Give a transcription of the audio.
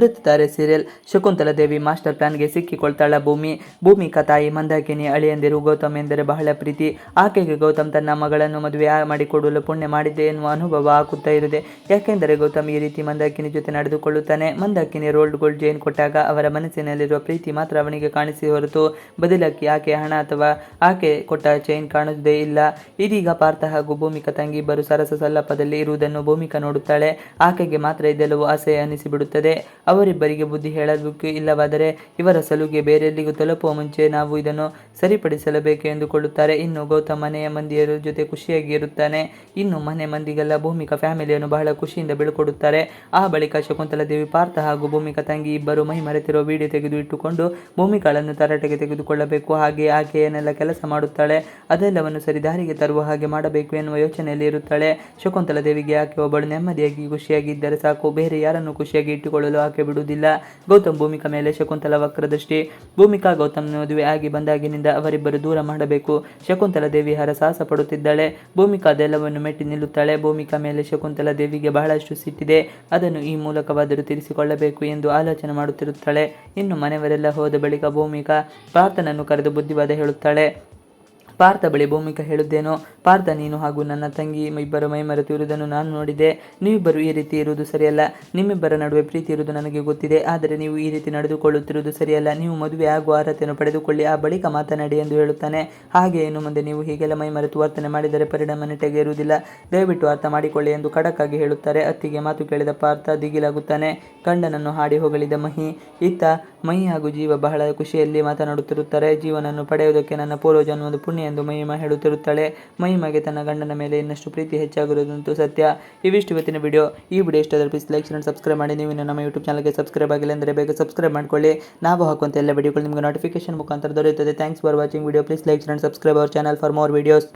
ಮೃತತಾರೆ serial Shakuntala Devi master ಪ್ಲಾನ್ಗೆ ಸಿಕ್ಕಿಕೊಳ್ತಾಳೆ ಭೂಮಿ. ಭೂಮಿ ತಾಯಿ ಮಂದಾಕಿನಿ, ಅಳಿಯಂದಿರು ಗೌತಮ್ ಎಂದರೆ ಬಹಳ ಪ್ರೀತಿ. ಆಕೆಗೆ ಗೌತಮ್ ತನ್ನ ಮಗಳನ್ನು ಮದುವೆ ಮಾಡಿಕೊಡಲು ಪುಣ್ಯ ಮಾಡಿದೆ ಎನ್ನುವ ಅನುಭವ ಆಗುತ್ತಾ ಇರುತ್ತದೆ ಯಾಕೆಂದರೆ ಗೌತಮ್ ಈ ರೀತಿ ಮಂದಾಕಿನಿ ಜೊತೆ ನಡೆದುಕೊಳ್ಳುತ್ತಾನೆ. ಮಂದಾಕಿನಿ ರೋಲ್ಡ್ ಗೋಲ್ಡ್ ಜೈನ್ ಕೊಟ್ಟಾಗ ಅವರ ಮನಸ್ಸಿನಲ್ಲಿರುವ ಪ್ರೀತಿ ಮಾತ್ರ ಅವನಿಗೆ ಕಾಣಿಸಿ ಹೊರತು ಬದಲಾಗಿ ಆಕೆ ಹಣ ಅಥವಾ ಆಕೆ ಕೊಟ್ಟ ಚೈನ್ ಕಾಣುವುದೇ ಇಲ್ಲ. ಇದೀಗ ಪಾರ್ಥ ಹಾಗೂ ಭೂಮಿಕಾ ತಂಗಿ ಇಬ್ಬರು ಸರಸ ಸಲ್ಲಪದಲ್ಲಿ ಇರುವುದನ್ನು ಭೂಮಿಕಾ ನೋಡುತ್ತಾಳೆ. ಆಕೆಗೆ ಮಾತ್ರ ಇದೆಲ್ಲವೂ ಆಸೆ ಅನಿಸಿಬಿಡುತ್ತದೆ ಅವರಿಬ್ಬರಿಗೆ ಬುದ್ಧಿ ಹೇಳಬೇಕು, ಇಲ್ಲವಾದರೆ ಇವರ ಸಲುಗೆ ಬೇರೆಲ್ಲಿಗೂ ತಲುಪುವ ಮುಂಚೆ ನಾವು ಇದನ್ನು ಸರಿಪಡಿಸಲೇಬೇಕು ಎಂದುಕೊಳ್ಳುತ್ತಾರೆ. ಇನ್ನು ಗೌತಮ್ ಮನೆಯ ಮಂದಿಯರ ಜೊತೆ ಖುಷಿಯಾಗಿ ಇರುತ್ತಾನೆ. ಇನ್ನು ಮನೆ ಮಂದಿಗೆಲ್ಲ ಭೂಮಿಕಾ ಫ್ಯಾಮಿಲಿಯನ್ನು ಬಹಳ ಖುಷಿಯಿಂದ ಬೀಳ್ಕೊಡುತ್ತಾರೆ. ಆ ಬಳಿಕ ಶಕುಂತಲಾ ದೇವಿ ಪಾರ್ಥ ಹಾಗೂ ಭೂಮಿಕಾ ತಂಗಿ ಇಬ್ಬರು ಮೈ ಮರೆತಿರುವ ವಿಡಿಯೋ ತೆಗೆದು ಇಟ್ಟುಕೊಂಡು ಭೂಮಿಕಾಳನ್ನು ತರಾಟೆಗೆ ತೆಗೆದುಕೊಳ್ಳಬೇಕು. ಹಾಗೆ ಆಕೆ ಏನೆಲ್ಲ ಕೆಲಸ ಮಾಡುತ್ತಾಳೆ. ಅದೆಲ್ಲವನ್ನು ಸರಿ ದಾರಿಗೆ ತರುವ ಹಾಗೆ ಮಾಡಬೇಕು ಎನ್ನುವ ಯೋಚನೆಯಲ್ಲಿ ಇರುತ್ತಾಳೆ. ಶಕುಂತಲಾ ದೇವಿಗೆ ಆಕೆ ಒಬ್ಬಳು ನೆಮ್ಮದಿಯಾಗಿ ಖುಷಿಯಾಗಿ ಇದ್ದರೆ ಸಾಕು. ಬೇರೆ ಯಾರನ್ನು ಖುಷಿಯಾಗಿ ಇಟ್ಟುಕೊಳ್ಳಲು ಆಕೆ ಬಿಡುವುದಿಲ್ಲ. ಗೌತಮ್ ಭೂಮಿಕಾ ಮೇಲೆ ಶಕುಂತಲ ವಕ್ರದೃಷ್ಟಿ. ಭೂಮಿಕಾ ಗೌತಮ್ ಮದುವೆ ಆಗಿ ಬಂದಾಗಿನಿಂದ ಅವರಿಬ್ಬರು ದೂರ ಮಾಡಬೇಕು. ಶಕುಂತಲ ದೇವಿ ಹರಸಾಹಸ ಪಡುತ್ತಿದ್ದಾಳೆ. ಭೂಮಿಕಾ ಅದೆಲ್ಲವನ್ನು ಮೆಟ್ಟಿ ನಿಲ್ಲುತ್ತಾಳೆ. ಭೂಮಿಕಾ ಮೇಲೆ ಶಕುಂತಲ ದೇವಿಗೆ ಬಹಳಷ್ಟು ಸಿಟ್ಟಿದೆ. ಅದನ್ನು ಈ ಮೂಲಕವಾದರೂ ತಿರಿಸಿಕೊಳ್ಳಬೇಕು ಎಂದು ಆಲೋಚನೆ ಮಾಡುತ್ತಿರುತ್ತಾಳೆ. ಇನ್ನು ಮನೆಯವರೆಲ್ಲ ಹೋದ ಬಳಿಕ ಭೂಮಿಕಾ, ಪಾರ್ಥನನ್ನು ಕರೆದು ಬುದ್ಧಿವಾದ ಹೇಳುತ್ತಾಳೆ. ಪಾರ್ಥ ಬಳಿ ಭೂಮಿಕಾ ಹೇಳುತ್ತೇನೋ, ಪಾರ್ಥ ನೀನು ಹಾಗೂ ನನ್ನ ತಂಗಿ ಇಬ್ಬರು ಮೈ ಮರೆತು ಇರುವುದನ್ನು ನಾನು ನೋಡಿದೆ. ನೀವಿಬ್ಬರು ಈ ರೀತಿ ಇರುವುದು ಸರಿಯಲ್ಲ. ನಿಮ್ಮಿಬ್ಬರ ನಡುವೆ ಪ್ರೀತಿ ಇರುವುದು ನನಗೆ ಗೊತ್ತಿದೆ. ಆದರೆ ನೀವು ಈ ರೀತಿ ನಡೆದುಕೊಳ್ಳುತ್ತಿರುವುದು ಸರಿಯಲ್ಲ. ನೀವು ಮದುವೆ ಆಗುವ ಅರ್ಹತೆಯನ್ನು ಪಡೆದುಕೊಳ್ಳಿ. ಆ ಬಳಿಕ ಮಾತನಾಡಿ ಎಂದು ಹೇಳುತ್ತಾನೆ. ಹಾಗೆ ಇನ್ನು ಮುಂದೆ ನೀವು ಹೀಗೆಲ್ಲ ಮೈ ಮರೆತು ವರ್ತನೆ ಮಾಡಿದರೆ ಪರಿಣಾಮ ನೆಟ್ಟಗೆ ಇರುವುದಿಲ್ಲ. ದಯವಿಟ್ಟು ಅರ್ಥ ಮಾಡಿಕೊಳ್ಳಿ ಎಂದು ಖಡಕ್ಕಾಗಿ ಹೇಳುತ್ತಾರೆ. ಅತ್ತಿಗೆ ಮಾತು ಕೇಳಿದ ಪಾರ್ಥ ದಿಗಿಲಾಗುತ್ತಾನೆ. ಗಂಡನನ್ನು ಹಾಡಿ ಹೊಗಳಿದ ಮಹಿ. ಇತ್ತ ಮೈ ಹಾಗೂ ಜೀವ ಬಹಳ ಖುಷಿಯಲ್ಲಿ ಮಾತನಾಡುತ್ತಿರುತ್ತಾರೆ. ಜೀವನನ್ನು ಪಡೆಯುವುದಕ್ಕೆ ನನ್ನ ಪೂರ್ವಜನ್ಮದ ಪುಣ್ಯ ಎಂದು ಮಹಿಮಾ ಹೇಳುತ್ತಿರುತ್ತಾಳೆ. ಮಹಿಮಾಗೆ ತನ್ನ ಗಂಡನ ಮೇಲೆ ಇನ್ನಷ್ಟು ಪ್ರೀತಿ ಹೆಚ್ಚಾಗಿರುವುದಂತೂ ಸತ್ಯ. ಇವಿಷ್ಟು ಇವತ್ತಿನ ವಿಡಿಯೋ. ಈ ವಿಡಿಯೋ ಇಷ್ಟ ಆದರೆ ಪ್ಲೀಸ್ ಲೈಕ್ ಶೇರ್ ಸಬ್ಸ್ಕ್ರೈಬ್ ಮಾಡಿ. ನೀವು ನಮ್ಮ ಯೂಟ್ಯೂಬ್ ಚಾನಲ್ಗೆ ಸಬ್ಸ್ಕ್ರೈಬ್ ಆಗಿಲ್ಲ ಅಂದರೆ ಬೇಗ ಸಬ್ಸ್ಕ್ರೈಬ್ ಮಾಡ್ಕೊಳ್ಳಿ. ನಾವು ಹಾಕುವಂಥ ಎಲ್ಲ ವಿಡಿಯೋಗಳು ನಿಮಗೆ ನೋಟಿಫಿಕೇಶನ್ ಮುಖಾಂತರ ದೊರೆಯುತ್ತದೆ. Thanks for watching video please like share subscribe our channel for more videos